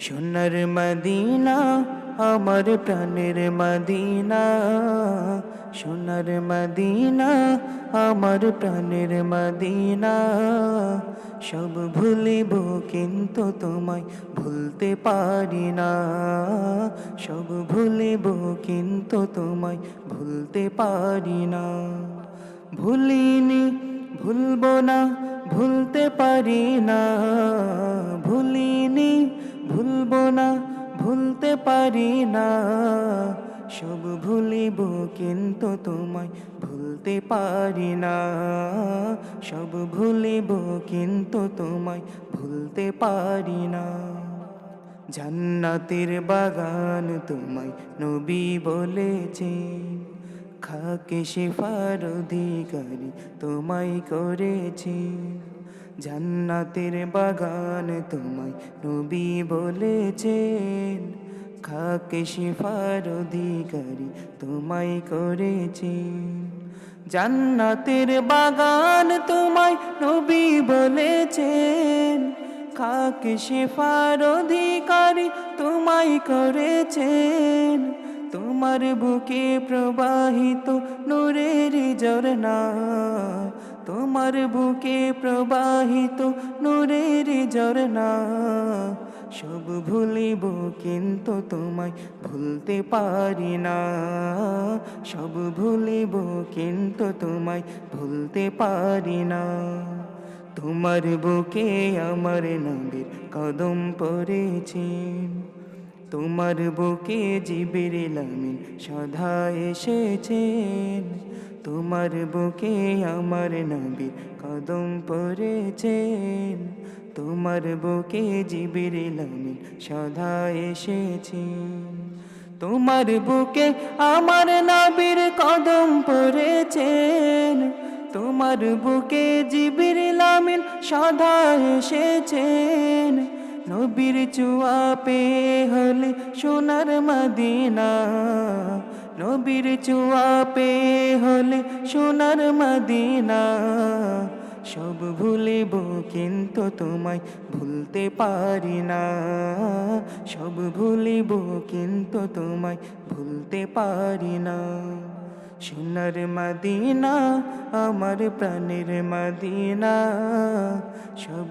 সোনার মদিনা, আমার প্রাণের মদিনা। সোনার মদিনা, আমার প্রাণের মদিনা। সব ভুলিব কিন্তু তোমায় ভুলতে পারি না। সব ভুলিব কিন্তু তোমায় ভুলতে পারি না। ভুলিনি, ভুলবো না, ভুলতে পারি না। পারি না। সব ভুলিব কিন্তু তোমায় ভুলতে পারি না। সব ভুলিব কিন্তু তোমায় ভুলতে পারি না। জান্নাতের বাগান তোমায় নবী বলেছে, খাকে শেফার অধিকারী তোমায় করেছে। জান্নাতের বাগান তোমায় নবী বলেছেন খাকে শেফার অধিকারী তোমায় করেছি। জান্নাতের বাগান তোমায় নবী বলেছেন, খাকে শেফার অধিকারী তোমায় করেছেন। তোমার বুকে প্রবাহিত নূরের ঝরনা তোমার বুকে প্রবাহিত নূরের ঝরনা সব ভুলিব কিন্তু তোমায় ভুলতে পারি না। সব ভুলিব কিন্তু তোমায় ভুলতে পারি না। তোমার বুকে আমার নবীর কদম পড়েছেন তোমার বুকে জিবির লামিন সদা এসেছেন। তোমার বুকে আমার নবীর কদম পড়েছেন। তোমার বুকে জিবির লামিন সদা এসেছেন। তোমার বুকে আমার নবীর কদম পড়েছেন। তোমার বুকে জিবির লামিন সদা এসেছেন। নবীর চুয়া পে হলে সোনার মদিনা। নবীর চুয়া পে হলে সোনার মদিনা। সব ভুলিব কিন্তু তোমায় ভুলতে পারি না। সব ভুলিব কিন্তু তোমায় ভুলতে পারি না। সোনার মদিনা, আমার প্রাণের মদিনা। সব